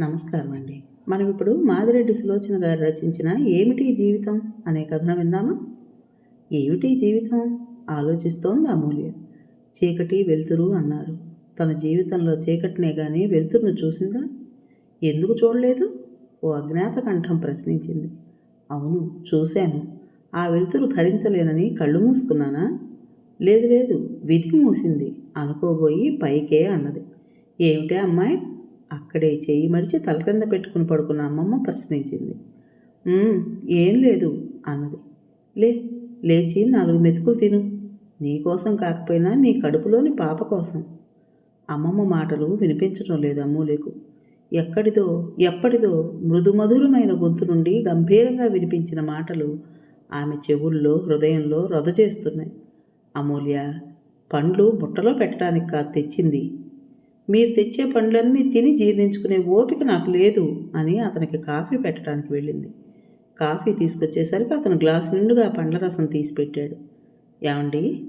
నమస్కారం అండి మనం ఇప్పుడు మాదిరెడ్డి సులోచన గారు రచించిన ఏమిటి జీవితం అనే కథను విందామా? ఏమిటి జీవితం? ఆలోచిస్తోంది అమూల్య. చీకటి వెలుతురు అన్నారు. తన జీవితంలో చీకటినే కానీ వెలుతురును చూసిందా? ఎందుకు చూడలేదు? ఓ అజ్ఞాత కంఠం ప్రశ్నించింది. అవును చూశాను. ఆ వెలుతురు భరించలేనని కళ్ళు మూసుకున్నానా? లేదు లేదు విధి మూసింది. అనుకోబోయి పైకే అన్నది. ఏమిటే అమ్మాయి? అక్కడే చేయి మడిచి తల కింద పెట్టుకుని పడుకున్న అమ్మమ్మ ప్రశ్నించింది. ఏం లేదు అన్నది. లే లేచి నాలుగు మెతుకులు తిను. నీ కోసం కాకపోయినా నీ కడుపులోని పాప కోసం. అమ్మమ్మ మాటలు వినిపించడం లేదు అమ్మూలేకు. ఎక్కడిదో ఎప్పటిదో మృదుమధురమైన గొంతు నుండి గంభీరంగా వినిపించిన మాటలు ఆమె చెవుల్లో హృదయంలో రొద చేస్తున్నాయి అమూల్య పండ్లు బుట్టలో పెట్టడానికి కాదు తెచ్చింది. మీరు తెచ్చే పండ్లన్నీ తిని జీర్ణించుకునే ఓపిక నాకు లేదు అని అతనికి కాఫీ పెట్టడానికి వెళ్ళింది. కాఫీ తీసుకొచ్చేసరికి అతను గ్లాస్ నిండుగా పండ్ల రసం తీసి పెట్టాడు. ఏమండి?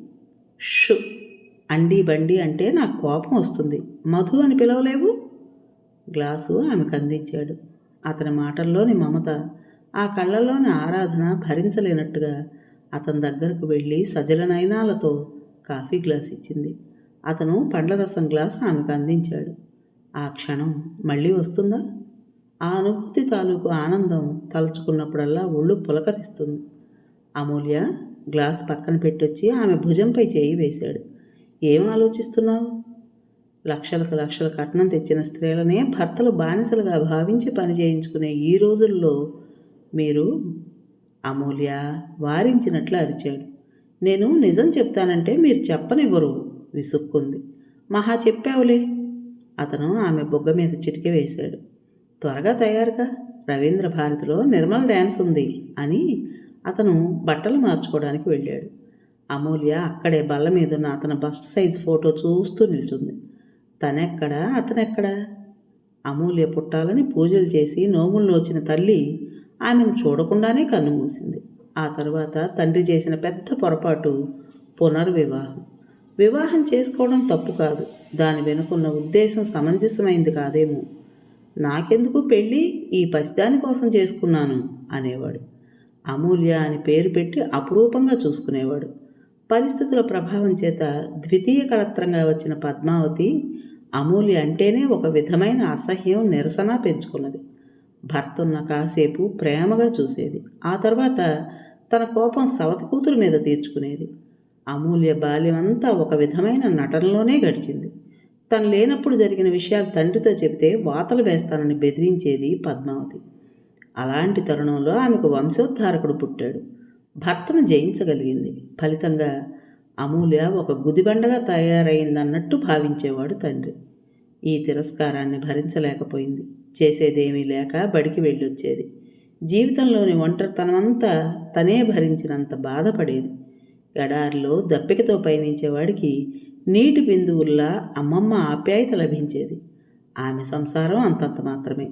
షు అండి బండి అంటే నాకు కోపం వస్తుంది. మధు అని పిలవలేవు? గ్లాసు ఆమెకు అందించాడు. అతని మాటల్లోని మమత ఆ కళ్ళలోని ఆరాధన భరించలేనట్టుగా అతని దగ్గరకు వెళ్ళి సజల నయనాలతో కాఫీ గ్లాస్ ఇచ్చింది. అతను పండ్ల రసం గ్లాస్ ఆమెకు అందించాడు. ఆ క్షణం మళ్ళీ వస్తుందా? ఆ అనుభూతి తాలూకు ఆనందం తలుచుకున్నప్పుడల్లా ఒళ్ళు పులకరిస్తుంది. అమూల్య గ్లాస్ పక్కన పెట్టొచ్చి ఆమె భుజంపై చేయి వేశాడు. ఏం ఆలోచిస్తున్నావు? లక్షలకు లక్షల కట్నం తెచ్చిన స్త్రీలనే భర్తలు బానిసలుగా భావించి పని చేయించుకునే ఈ రోజుల్లో మీరు అమూల్య వారించినట్లు అరిచాడు. నేను నిజం చెప్తానంటే మీరు చెప్పనివ్వరు. విసుక్కుంది. మహా చెప్పావులే. అతను ఆమె బొగ్గ మీద చిటికి వేశాడు. త్వరగా తయారుగా. రవీంద్ర భారతిలో నిర్మల్ డ్యాన్స్ ఉంది అని అతను బట్టలు మార్చుకోవడానికి వెళ్ళాడు. అమూల్య అక్కడే బల్ల మీద ఉన్న అతని బస్ట్ సైజ్ ఫోటో చూస్తూ నిల్చుంది. తనెక్కడా? అతనెక్కడా? అమూల్య పుట్టాలని పూజలు చేసి నోములు నోచిన తల్లి ఆమెను చూడకుండానే కన్ను మూసింది. ఆ తర్వాత తండ్రి చేసిన పెద్ద పొరపాటు పునర్వివాహం. వివాహం చేసుకోవడం తప్పు కాదు. దాని వెనుకున్న ఉద్దేశం సమంజసమైంది కాదేమో. నాకెందుకు పెళ్ళి? ఈ పసిదాని కోసం చేసుకున్నాను అనేవాడు. అమూల్య అని పేరు పెట్టి అపురూపంగా చూసుకునేవాడు. పరిస్థితుల ప్రభావం చేత ద్వితీయ కళత్రంగా వచ్చిన పద్మావతి అమూల్య అంటేనే ఒక విధమైన అసహ్యం నిరసన పెంచుకున్నది. భర్త ఉన్న కాసేపు ప్రేమగా చూసేది. ఆ తర్వాత తన కోపం సవతి కూతురు మీద తీర్చుకునేది. అమూల్య బాల్యమంతా ఒక విధమైన నటనలోనే గడిచింది. తను లేనప్పుడు జరిగిన విషయాలు తండ్రితో చెబితే వాతలు వేస్తానని బెదిరించేది పద్మావతి. అలాంటి తరుణంలో ఆమెకు వంశోద్ధారకుడు పుట్టాడు. భర్తను జయించగలిగింది. ఫలితంగా అమూల్య ఒక గుదిబండగా తయారైందన్నట్టు భావించేవాడు తండ్రి. ఈ తిరస్కారాన్ని భరించలేకపోయింది. చేసేదేమీ లేక బడికి వెళ్ళొచ్చేది. జీవితంలోని ఒంటరితనమంతా తనే భరించినంత బాధపడేది. ఎడారిలో దప్పికతో పయనించేవాడికి నీటి బిందువుల్లా అమ్మమ్మ ఆప్యాయత లభించేది. ఆమె సంసారం అంతంత మాత్రమే.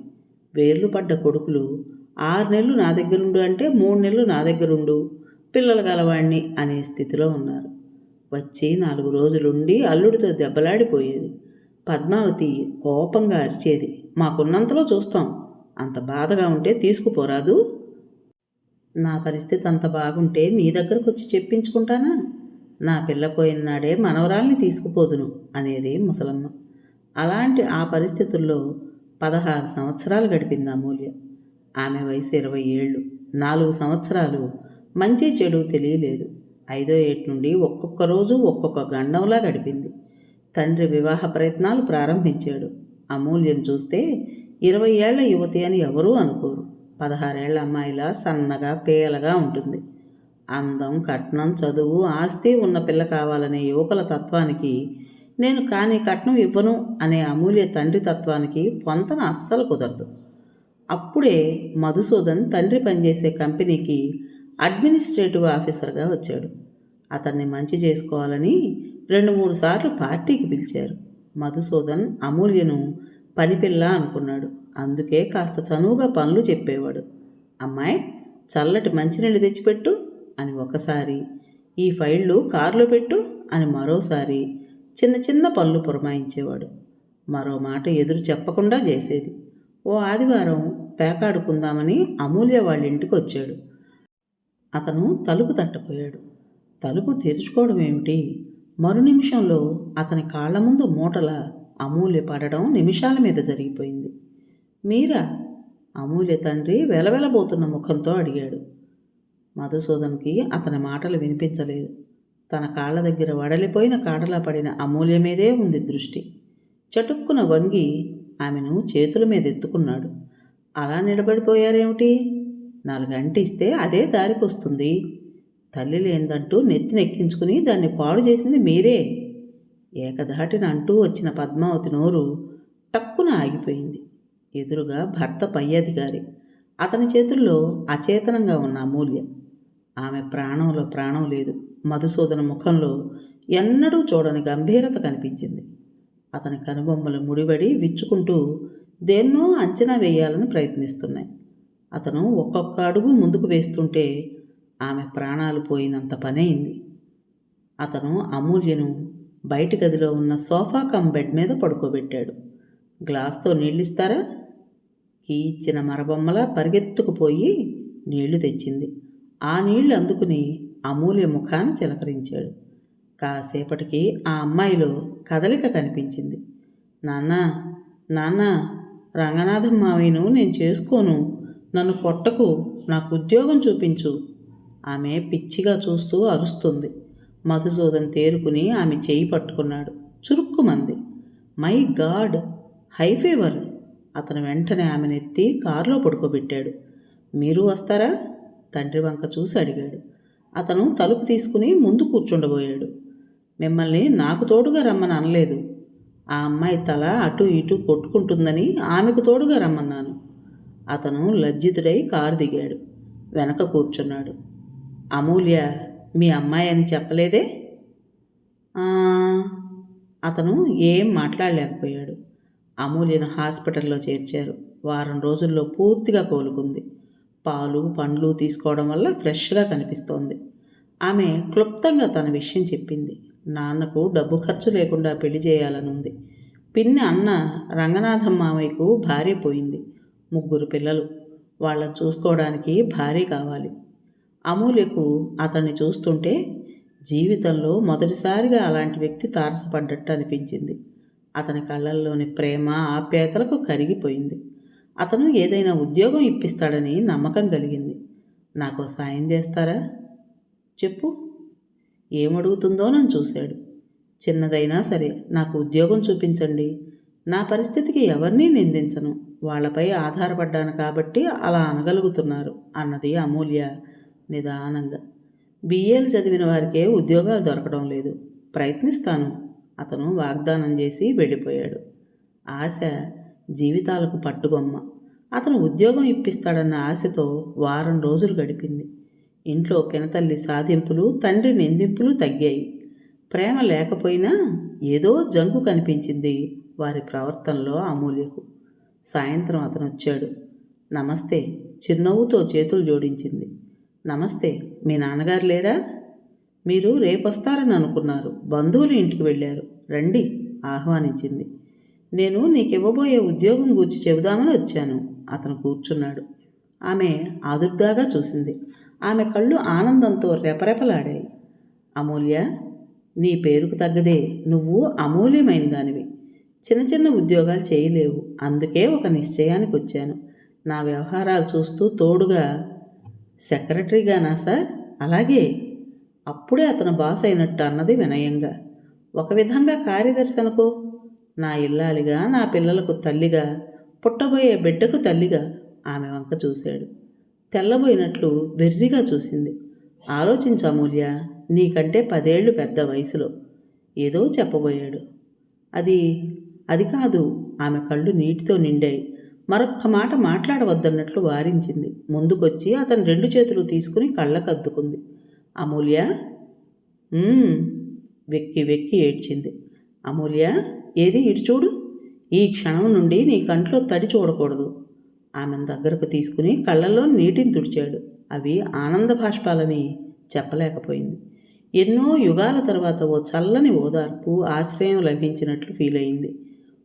వేర్లు పడ్డ కొడుకులు ఆరు నెలలు నా దగ్గరుండు అంటే మూడు నెలలు నా దగ్గరుండు పిల్లలు గలవాణ్ణి అనే స్థితిలో ఉన్నారు. వచ్చి నాలుగు రోజులుండి అల్లుడితో దెబ్బలాడిపోయేది. పద్మావతి కోపంగా అరిచేది మాకున్నంతలో చూస్తాం. అంత బాధగా ఉంటే తీసుకుపోరాదు. నా పరిస్థితి అంత బాగుంటే నీ దగ్గరకు వచ్చి చెప్పించుకుంటానా? నా పిల్ల పోయినాడే మనవరాల్ని తీసుకుపోదును అనేది ముసలమ్మ. అలాంటి ఆ పరిస్థితుల్లో పదహారు సంవత్సరాలు గడిపింది అమూల్య. ఆమె వయసు ఇరవై ఏళ్ళు. నాలుగు సంవత్సరాలు మంచి చెడు తెలియలేదు. ఐదో ఏటి నుండి ఒక్కొక్క రోజు ఒక్కొక్క గండంలా గడిపింది. తండ్రి వివాహ ప్రయత్నాలు ప్రారంభించాడు. అమూల్యం చూస్తే ఇరవై ఏళ్ళ యువతి అని ఎవరూ అనుకోరు. పదహారేళ్ళ అమ్మాయిలా సన్నగా పేలగా ఉంటుంది. అందం కట్నం చదువు ఆస్తి ఉన్న పిల్ల కావాలనే యువకుల తత్వానికి నేను కాని కట్నం ఇవ్వను అనే అమూల్య తండ్రి తత్వానికి పొంతన అస్సలు కుదరదు. అప్పుడే మధుసూదన్ తండ్రి పనిచేసే కంపెనీకి అడ్మినిస్ట్రేటివ్ ఆఫీసర్గా వచ్చాడు. అతన్ని మంచి చేసుకోవాలని రెండు మూడు సార్లు పార్టీకి పిలిచారు. మధుసూదన్ అమూల్యను పనిపిల్ల అనుకున్నాడు. అందుకే కాస్త చనువుగా పనులు చెప్పేవాడు. అమ్మాయి చల్లటి మంచినీళ్ళు తెచ్చిపెట్టు అని ఒకసారి ఈ ఫైళ్ళు కారులో పెట్టు అని మరోసారి చిన్న చిన్న పనులు పురమాయించేవాడు. మరో మాట ఎదురు చెప్పకుండా చేసేది. ఓ ఆదివారం పేకాడుకుందామని అమూల్య వాళ్ళ ఇంటికి వచ్చాడు. అతను తలుపు తట్టపోయాడు. తలుపు తెరుచుకోవడం ఏమిటి? మరు నిమిషంలో అతని కాళ్ళ ముందు మూటల అమూల్య పడడం నిమిషాల మీద జరిగిపోయింది. మీరా? అమూల్య తండ్రి వెలవెలబోతున్న ముఖంతో అడిగాడు. మధుసూదన్కి అతని మాటలు వినిపించలేదు. తన కాళ్ళ దగ్గర వడలిపోయిన కాడలా పడిన అమూల్య మీదే ఉంది దృష్టి. చటుక్కున వంగి ఆమెను చేతుల మీద ఎత్తుకున్నాడు. అలా నిలబడిపోయారేమిటి? నాలుగంటిస్తే అదే దారికొస్తుంది. తల్లి లేందంటూ నెత్తినెక్కించుకుని దాన్ని పాడు చేసింది మీరే. ఏకధాటిన అంటూ వచ్చిన పద్మావతి నోరు టక్కున ఆగిపోయింది. ఎదురుగా భర్త పై అధికారి. అతని చేతుల్లో అచేతనంగా ఉన్న అమూల్య. ఆమె ప్రాణంలో ప్రాణం లేదు. మధుసూదన ముఖంలో ఎన్నడూ చూడని గంభీరత కనిపించింది. అతని కనుబొమ్మలు ముడివడి విచ్చుకుంటూ దేన్నో అంచనా వేయాలని ప్రయత్నిస్తున్నాయి. అతను ఒక్కొక్క అడుగు ముందుకు వేస్తుంటే ఆమె ప్రాణాలు పోయినంత పనైంది అతను అమూల్యను బయటి గదిలో ఉన్న సోఫా కమ్ బెడ్ మీద పడుకోబెట్టాడు. గ్లాస్తో నీళ్ళిస్తారా? ఇచ్చిన మరబొమ్మలా పరిగెత్తుకుపోయి నీళ్ళు తెచ్చింది. ఆ నీళ్ళు అందుకుని అమూల్య ముఖాన్ని చిలకరించాడు. కాసేపటికి ఆ అమ్మాయిలో కదలిక కనిపించింది. నాన్న నాన్న రంగనాథం మావయ్యను నేను చేసుకోను. నన్ను కొట్టకు. నాకు ఉద్యోగం చూపించు. ఆమె పిచ్చిగా చూస్తూ అరుస్తుంది. మధుసూదన్ తేరుకుని ఆమె చేయి పట్టుకున్నాడు. చురుక్కుమంది. My god! High fever! అతను వెంటనే ఆమెనెత్తి కారులో పడుకోబెట్టాడు. మీరు వస్తారా? తండ్రి వంక చూసి అడిగాడు. అతను తలుపు తీసుకుని ముందు కూర్చుండబోయాడు. మిమ్మల్ని నాకు తోడుగా రమ్మని అనలేదు. ఆ అమ్మాయి తల అటు ఇటు కొట్టుకుంటుందని ఆమెకు తోడుగా రమ్మన్నాను. అతను లజ్జితుడై కారు దిగాడు. వెనక కూర్చున్నాడు. అమూల్య మీ అమ్మాయి అని చెప్పలేదే? అతను ఏం మాట్లాడలేకపోయాడు. అమూల్యను హాస్పిటల్లో చేర్చారు. వారం రోజుల్లో పూర్తిగా కోలుకుంది. పాలు పండ్లు తీసుకోవడం వల్ల ఫ్రెష్గా కనిపిస్తోంది. ఆమె క్లుప్తంగా తన విషయం చెప్పింది. నాన్నకు డబ్బు ఖర్చు లేకుండా పెళ్ళి చేయాలనుంది. పిన్ని అన్న రంగనాథం మామయ్యకు భార్య పోయింది. ముగ్గురు పిల్లలు. వాళ్ళని చూసుకోవడానికి భార్య కావాలి. అమూల్యకు అతన్ని చూస్తుంటే జీవితంలో మొదటిసారిగా అలాంటి వ్యక్తి తారసపడ్డట్టు అనిపించింది. అతని కళ్ళల్లోని ప్రేమ ఆప్యాయతలకు కరిగిపోయింది. అతను ఏదైనా ఉద్యోగం ఇప్పిస్తాడని నమ్మకం కలిగింది. నాకు సాయం చేస్తారా? చెప్పు. ఏమడుగుతుందో నన్ను చూశాడు. చిన్నదైనా సరే నాకు ఉద్యోగం చూపించండి. నా పరిస్థితికి ఎవరినీ నిందించను. వాళ్ళపై ఆధారపడ్డాను కాబట్టి అలా అనగలుగుతున్నారు అన్నది అమూల్య నిదానంగా. బిఏలు చదివిన వారికే ఉద్యోగాలు దొరకడం లేదు. ప్రయత్నిస్తాను. అతను వాగ్దానం చేసి వెళ్ళిపోయాడు. ఆశ జీవితాలకు పట్టుగొమ్మ అతను ఉద్యోగం ఇప్పిస్తాడన్న ఆశతో వారం రోజులు గడిపింది. ఇంట్లో పినతల్లి సాధింపులు తండ్రి నిందింపులు తగ్గాయి. ప్రేమ లేకపోయినా ఏదో జంకు కనిపించింది వారి ప్రవర్తనలో అమూల్యకు. సాయంత్రం అతను వచ్చాడు. నమస్తే చిరునవ్వుతో చేతులు జోడించింది. నమస్తే మీ నాన్నగారు లేరా? మీరు రేపొస్తారని అనుకున్నారు. బంధువులు ఇంటికి వెళ్ళారు. రండి ఆహ్వానించింది. నేను నీకు ఇవ్వబోయే ఉద్యోగం గూర్చి చెబుదామని వచ్చాను. అతను కూర్చున్నాడు. ఆమె ఆదుర్దాగా చూసింది. ఆమె కళ్ళు ఆనందంతో రెపరెపలాడాయి. అమూల్య నీ పేరుకు తగ్గదే నువ్వు అమూల్యమైన దానివి. చిన్న చిన్న ఉద్యోగాలు చేయలేవు. అందుకే ఒక నిశ్చయానికి వచ్చాను. నా వ్యవహారాలు చూస్తూ తోడుగా సెక్రటరీగానా సార్? అలాగే అప్పుడే అతను బాస్ అయినట్టు అన్నది వినయంగా. ఒక విధంగా కార్యదర్శనకు నా ఇల్లాలిగా నా పిల్లలకు తల్లిగా పుట్టబోయే బిడ్డకు తల్లిగా ఆమె వంక చూశాడు. తెల్లబోయినట్లు వెర్రిగా చూసింది. ఆలోచించు అమూల్య నీకంటే పదేళ్ళు పెద్ద వయసులో. ఏదో చెప్పబోయాడు. అది అది కాదు ఆమె కళ్ళు నీటితో నిండాయి. మరొక్క మాట మాట్లాడవద్దన్నట్లు వారించింది. ముందుకొచ్చి అతని రెండు చేతులు తీసుకుని కళ్ళకద్దుకుంది. అమూల్య? వెక్కి వెక్కి ఏడ్చింది. అమూల్య ఏది? ఇటు చూడు. ఈ క్షణం నుండి నీ కంట్లో తడి చూడకూడదు. ఆమెను దగ్గరకు తీసుకుని కళ్ళల్లో నీటిని తుడిచాడు. అవి ఆనంద భాష్పాలని చెప్పలేకపోయింది. ఎన్నో యుగాల తర్వాత ఓ చల్లని ఓదార్పు ఆశ్రయం లభించినట్లు ఫీల్ అయింది.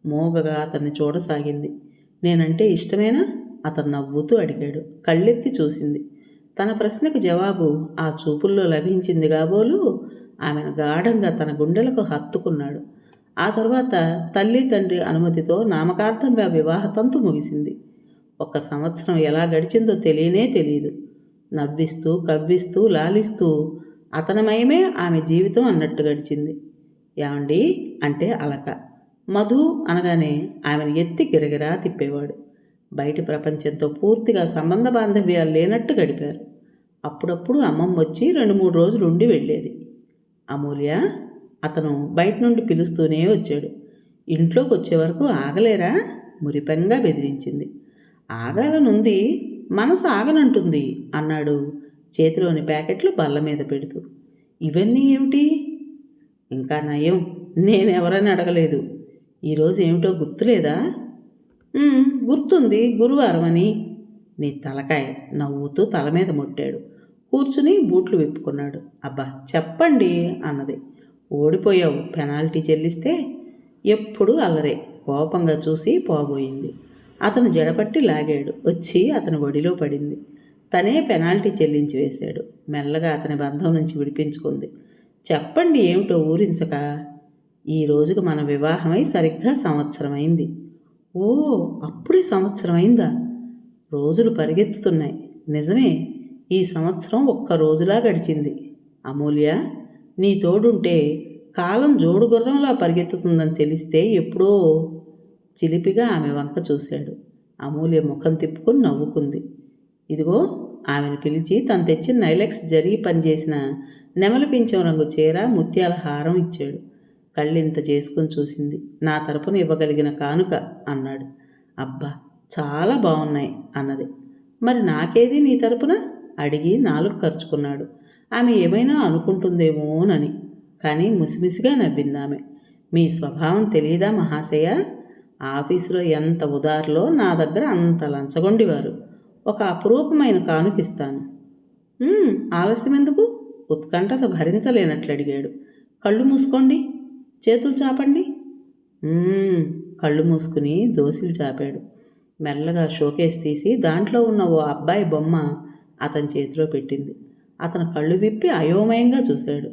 మోగగా అతన్ని చూడసాగింది. నేనంటే ఇష్టమేనా? అతను నవ్వుతూ అడిగాడు. కళ్ళెత్తి చూసింది. తన ప్రశ్నకు జవాబు ఆ చూపుల్లో లభించింది కాబోలు ఆమెను గాఢంగా తన గుండెలకు హత్తుకున్నాడు. ఆ తర్వాత తల్లి తండ్రి అనుమతితో నామకార్థంగా వివాహతంతు ముగిసింది. ఒక సంవత్సరం ఎలా గడిచిందో తెలియనే తెలియదు నవ్విస్తూ కవ్విస్తూ లాలిస్తూ అతనమయమే ఆమె జీవితం అన్నట్టు గడిచింది. ఏమండి? అంటే అలక. మధు అనగానే ఆమెను ఎత్తి గిరగిరా తిప్పేవాడు. బయటి ప్రపంచంతో పూర్తిగా సంబంధ బాంధవ్యాలు లేనట్టు గడిపారు. అప్పుడప్పుడు అమ్మమ్మ వచ్చి రెండు మూడు రోజులు ఉండి వెళ్ళేది. అమూల్య అతను బయట నుండి పిలుస్తూనే వచ్చాడు. ఇంట్లోకి వచ్చే వరకు ఆగలేరా? మురిపెంగా బెదిరించింది. ఆగాలనుంది మనసు ఆగనంటుంది అన్నాడు చేతిలోని ప్యాకెట్లు బల్ల మీద పెడుతూ. ఇవన్నీ ఏమిటి? ఇంకా నయం నేనెవరని అడగలేదు. ఈరోజు ఏమిటో గుర్తులేదా? గుర్తుంది గురువారం అని. నీ తలకాయ నవ్వుతూ తల మీద ముట్టాడు. కూర్చుని బూట్లు విప్పుకున్నాడు. అబ్బా చెప్పండి అన్నది. ఓడిపోయావు పెనాల్టీ చెల్లిస్తే? ఎప్పుడు అల్లరే కోపంగా చూసి పోబోయింది. అతను జడపట్టి లాగాడు. వచ్చి అతని ఒడిలో పడింది. తనే పెనాల్టీ చెల్లించి వేశాడు. మెల్లగా అతని బంధం నుంచి విడిపించుకుంది. చెప్పండి ఏమిటో ఊరించక ఈ రోజుకు మన వివాహమై సరిగ్గా సంవత్సరమైంది. ఓ అప్పుడే సంవత్సరం అయిందా? రోజులు పరిగెత్తుతున్నాయి. నిజమే ఈ సంవత్సరం ఒక్క రోజులా గడిచింది. అమూల్య నీ తోడుంటే కాలం జోడు గుర్రంలా పరిగెత్తుతుందని తెలిస్తే ఎప్పుడో చిలిపిగా ఆమె వంక చూశాడు. అమూల్య ముఖం తిప్పుకొని నవ్వుకుంది. ఇదిగో ఆమెను పిలిచి తను తెచ్చిన నైలెక్స్ జరిగి పనిచేసిన నెమలి పింఛం రంగు చీర ముత్యాల హారం ఇచ్చాడు. కళ్ళింత చేసుకుని చూసింది. నా తరపున ఇవ్వగలిగిన కానుక అన్నాడు. అబ్బా చాలా బాగున్నాయి అన్నది. మరి నాకేది నీ తరపున? అడిగి నాలుగు ఖర్చుకున్నాడు ఆమె ఏమైనా అనుకుంటుందేమోనని. కానీ ముసిమిసిగా నవ్వింది ఆమె మీ స్వభావం తెలియదా మహాశయ? ఆఫీసులో ఎంత ఉదారులో నా దగ్గర అంత లంచగొండివారు. ఒక అపురూపమైన కానుకిస్తాను. ఆలస్యం ఎందుకు ఉత్కంఠత భరించలేనట్లు అడిగాడు కళ్ళు మూసుకోండి. చేతులు చాపండి. కళ్ళు మూసుకుని దోసిలు చాపాడు. మెల్లగా షోకేస్ తీసి దాంట్లో ఉన్న ఓ అబ్బాయి బొమ్మ అతని చేతిలో పెట్టింది. అతను కళ్ళు విప్పి అయోమయంగా చూశాడు.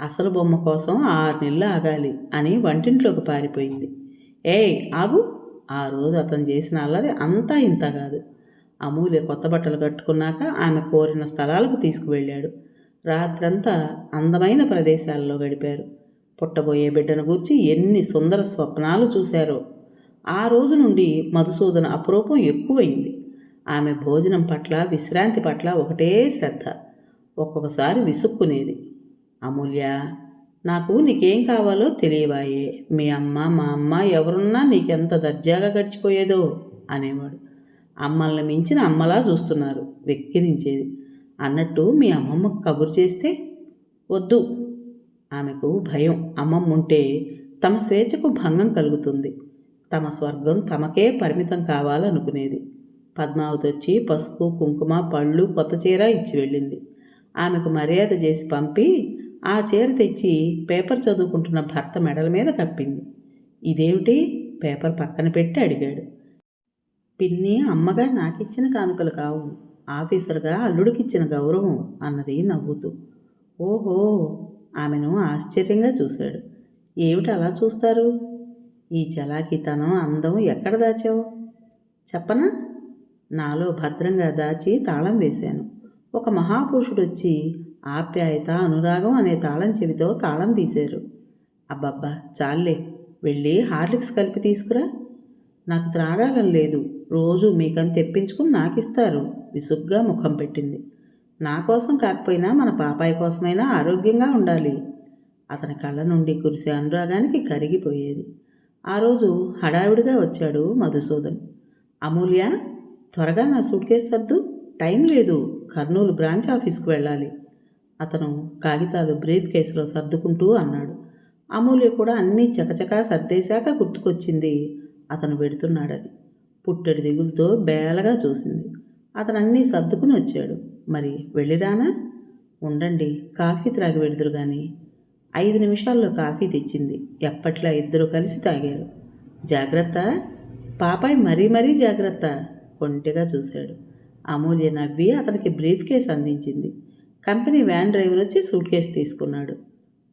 అసలు బొమ్మ కోసం ఆరు నెలలు ఆగాలి అని వంటింట్లోకి పారిపోయింది. ఏయ్ ఆగు. ఆ రోజు అతను చేసిన అల్లరి అంతా ఇంత కాదు. అమూల్య కొత్త బట్టలు కట్టుకున్నాక ఆమె కోరిన స్థలాలకు తీసుకువెళ్ళాడు. రాత్రంతా అందమైన ప్రదేశాల్లో గడిపారు. పుట్టబోయే బిడ్డను గూర్చి ఎన్ని సుందర స్వప్నాలు చూశారో. ఆ రోజు నుండి మధుసూదన అపురూపం ఎక్కువైంది ఆమె భోజనం పట్ల విశ్రాంతి పట్ల ఒకటే శ్రద్ధ. ఒక్కొక్కసారి విసుక్కునేది. అమూల్య నాకు నీకేం కావాలో తెలియవాయే మీ అమ్మ మా అమ్మ ఎవరున్నా నీకెంత దర్జాగా గడిచిపోయేదో అనేవాడు. అమ్మల్ని మించిన అమ్మలా చూస్తున్నారు వెక్కిరించేది. అన్నట్టు మీ అమ్మమ్మకు కబురు చేస్తే? వద్దు. ఆమెకు భయం. అమ్మమ్మ ఉంటే తమ స్వేచ్ఛకు భంగం కలుగుతుంది. తమ స్వర్గం తమకే పరిమితం కావాలనుకునేది. పద్మావతి వచ్చి పసుపు కుంకుమ పళ్ళు కొత్త చీర ఇచ్చి వెళ్ళింది. ఆమెకు మర్యాద చేసి పంపి ఆ చీర తెచ్చి పేపర్ చదువుకుంటున్న భర్త మెడల మీద కప్పింది. ఇదేమిటి? పేపర్ పక్కన పెట్టి అడిగాడు. పిన్ని అమ్మగా నాకిచ్చిన కానుకలు కావు. ఆఫీసర్గా అల్లుడికిచ్చిన గౌరవం అన్నది నవ్వుతూ. ఓహో! ఆమెను ఆశ్చర్యంగా చూశాడు. ఏమిటి అలా చూస్తారు? ఈ చలాకితనం అందం ఎక్కడ దాచావు? చెప్పనా? నాలో భద్రంగా దాచి తాళం వేశాను. ఒక మహాపురుషుడు వచ్చి ఆప్యాయత అనురాగం అనే తాళం చెవితో తాళం తీశారు. అబ్బబ్బా చాలే వెళ్ళి హార్లిక్స్ కలిపి తీసుకురా. నాకు త్రాగాలని లేదు. రోజు మీకని తెప్పించుకుని నాకిస్తారు. విసుగ్గా ముఖం పెట్టింది. నా కోసం కాకపోయినా మన పాపాయి కోసమైనా ఆరోగ్యంగా ఉండాలి. అతని కళ్ళ నుండి కురిసే అనురాగానికి కరిగిపోయేది. ఆ రోజు హడావిడిగా వచ్చాడు మధుసూదన్. అమూల్య త్వరగా నా సూట్ కేసు సర్దు. టైం లేదు. కర్నూలు బ్రాంచ్ ఆఫీస్కి వెళ్ళాలి. అతను కాగితాలు బ్రీఫ్ కేసులో సర్దుకుంటూ అన్నాడు. అమూల్య కూడా అన్నీ చకచకా సర్దేశాక గుర్తుకొచ్చింది. అతను పెడుతున్నాడని పుట్టెడు దిగులతో బేలగా చూసింది. అతను అన్నీ సర్దుకుని వచ్చాడు. మరి వెళ్ళిరానా? ఉండండి కాఫీ త్రాగి వెడుదురు కానీ ఐదు నిమిషాల్లో కాఫీ తెచ్చింది. ఎప్పట్లా ఇద్దరు కలిసి తాగారు. జాగ్రత్త. పాపాయ్ మరీ మరీ జాగ్రత్త కొంటెగా చూశాడు. అమూల్య నవ్వి అతనికి బ్రీఫ్ కేస్ అందించింది. కంపెనీ వ్యాన్ డ్రైవర్ వచ్చి సూట్ కేసు తీసుకున్నాడు.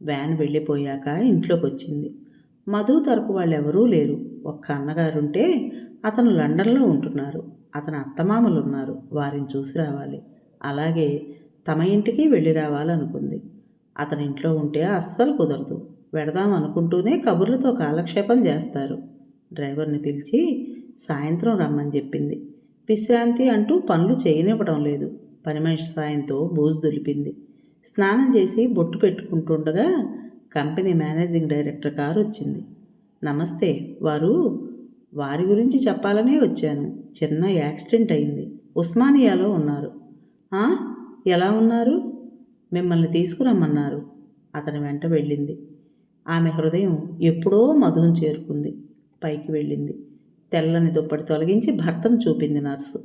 వ్యాన్ వెళ్ళిపోయాక ఇంట్లోకి వచ్చింది మధు తరపు వాళ్ళు ఎవరూ లేరు. ఒక్క అన్నగారుంటే అతను లండన్లో ఉంటున్నారు. అతని అత్తమామలు ఉన్నారు వారిని చూసి రావాలి. అలాగే తమ ఇంటికి వెళ్ళి రావాలనుకుంది. అతని ఇంట్లో ఉంటే అస్సలు కుదరదు. వెడదాం అనుకుంటూనే కబుర్లతో కాలక్షేపం చేస్తారు. డ్రైవర్ని పిలిచి సాయంత్రం రమ్మని చెప్పింది. విశ్రాంతి అంటూ పనులు చేయనివ్వడం లేదు. పని మనిషి సాయంతో బూజు దులిపింది. స్నానం చేసి బొట్టు పెట్టుకుంటుండగా కంపెనీ మేనేజింగ్ డైరెక్టర్ కారు వచ్చింది. నమస్తే వారు వారి గురించి చెప్పాలనే వచ్చాను. చిన్న యాక్సిడెంట్ అయింది. ఉస్మానియాలో ఉన్నారు. ఎలా ఉన్నారు? మిమ్మల్ని తీసుకురమ్మన్నారు. అతని వెంట వెళ్ళింది. ఆమె హృదయం ఎప్పుడో మధును చేరుకుంది. పైకి వెళ్ళింది. తెల్లని దుప్పటి తొలగించి భర్తను చూపింది నర్సు.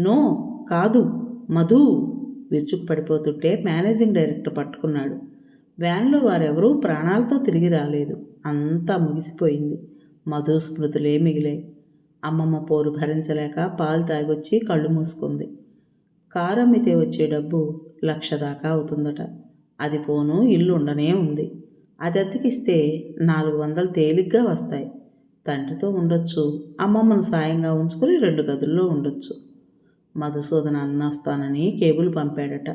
నో కాదు మధు. విరుచుకు పడిపోతుంటే మేనేజింగ్ డైరెక్టర్ పట్టుకున్నాడు. వ్యాన్లో వారెవరూ ప్రాణాలతో తిరిగి రాలేదు. అంతా ముగిసిపోయింది. మధు స్మృతులే మిగిలాయి. అమ్మమ్మ పోరు భరించలేక పాలు తాగొచ్చి కళ్ళు మూసుకుంది. కారు అమ్మితే వచ్చే డబ్బు లక్ష దాకా అవుతుందట. అది పోను ఇల్లు ఉండనే ఉంది. అది అద్దెకిస్తే నాలుగు వందలు తేలిగ్గా వస్తాయి. తండ్రితో ఉండొచ్చు అమ్మమ్మను సాయంగా ఉంచుకుని రెండు గదుల్లో ఉండొచ్చు. మధుసూదన అన్నస్తానని కేబుల్ పంపాడట.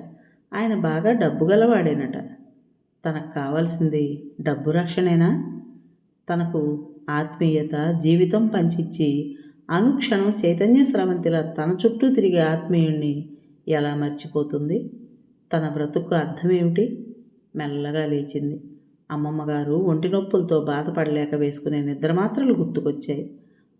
ఆయన బాగా డబ్బు గలవాడేనట. తనకు కావాల్సింది డబ్బు రక్షణేనా? తనకు ఆత్మీయత జీవితం పంచిచ్చి అనుక్షణం చైతన్య స్రవంతిలా తన చుట్టూ తిరిగే ఆత్మీయుణ్ణి ఎలా మర్చిపోతుంది? తన బ్రతుకు అర్థమేమిటి మెల్లగా లేచింది. అమ్మమ్మగారు ఒంటి నొప్పులతో బాధపడలేక వేసుకునే నిద్ర మాత్రలు గుర్తుకొచ్చాయి.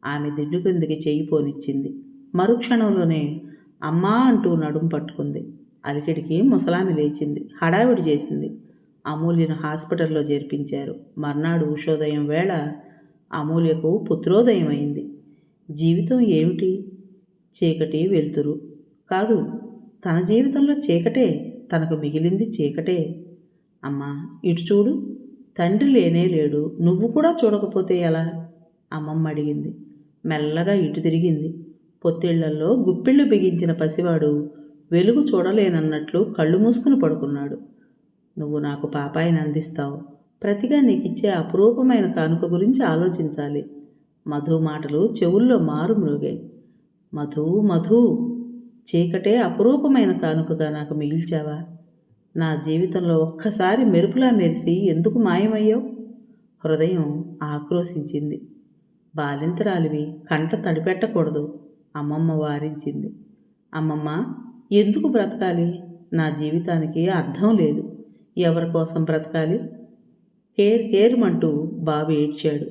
ఆమె దిండు క్రిందికి చేయి పోనిచ్చింది. మరుక్షణంలోనే అమ్మా అంటూ నడుం పట్టుకుంది. అలికిడికి ముసలామి లేచింది. హడావిడి చేసింది. అమూల్యను హాస్పిటల్లో చేర్పించారు. మర్నాడు ఉషోదయం వేళ అమూల్యకు పుత్రోదయం అయింది. జీవితం ఏమిటి? చీకటి వెలుతురు. కాదు తన జీవితంలో చీకటే తనకు మిగిలింది చీకటే. అమ్మా ఇటు చూడు తండ్రి లేనే లేడు నువ్వు కూడా చూడకపోతే ఎలా? అమ్మమ్మ అడిగింది. మెల్లగా ఇటు తిరిగింది. పొత్తిళ్ళలో గుప్పిళ్ళు బిగించిన పసివాడు వెలుగు చూడలేనన్నట్లు కళ్ళు మూసుకుని పడుకున్నాడు. నువ్వు నాకు పాపాయిని అందిస్తావు. ప్రతిగా నీకిచ్చే అపురూపమైన కానుక గురించి ఆలోచించాలి. మధు మాటలు చెవుల్లో మారు మృగాయి మధు మధు చీకటే అపురూపమైన కానుకగా నాకు మిగిల్చావా? నా జీవితంలో ఒక్కసారి మెరుపులా మెరిసి ఎందుకు మాయమయ్యావు? హృదయం ఆక్రోశించింది. బాలింతరాలివి కంట తడిపెట్టకూడదు అమ్మమ్మ వారించింది. అమ్మమ్మ ఎందుకు బ్రతకాలి? నా జీవితానికి అర్థం లేదు. ఎవరి కోసం బ్రతకాలి? కేర్ కేర్మంటూ బాబు ఏడ్చాడు.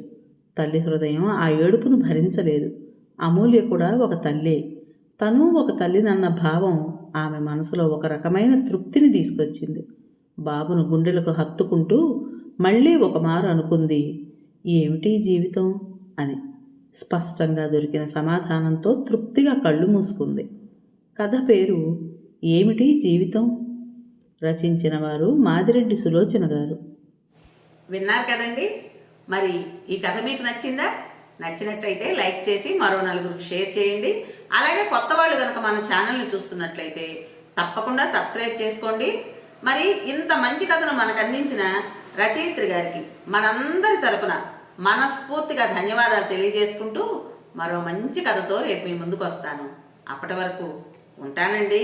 తల్లి హృదయం ఆ ఏడుపును భరించలేదు. అమూల్య కూడా ఒక తల్లే. తను ఒక తల్లినన్న భావం ఆమె మనసులో ఒక రకమైన తృప్తిని తీసుకొచ్చింది. బాబును గుండెలకు హత్తుకుంటూ మళ్ళీ ఒక మారు అనుకుంది. ఏమిటి జీవితం? అని స్పష్టంగా దొరికిన సమాధానంతో తృప్తిగా కళ్ళు మూసుకుంది. కథ పేరు ఏమిటి జీవితం? రచించిన వారు మాదిరెడ్డి సులోచన గారు. విన్నారు కదండి. మరి ఈ కథ మీకు నచ్చిందా? నచ్చినట్లయితే లైక్ చేసి మరో నలుగురికి షేర్ చేయండి. అలాగే కొత్త వాళ్ళు కనుక మన ఛానల్ని చూస్తున్నట్లయితే తప్పకుండా సబ్స్క్రైబ్ చేసుకోండి. మరి ఇంత మంచి కథను మనకు అందించిన రచయిత్రి గారికి మనందరి తరపున మనస్ఫూర్తిగా ధన్యవాదాలు తెలియజేసుకుంటూ మరో మంచి కథతో రేపు మీ ముందుకు వస్తాను. అప్పటి వరకు ఉంటానండి.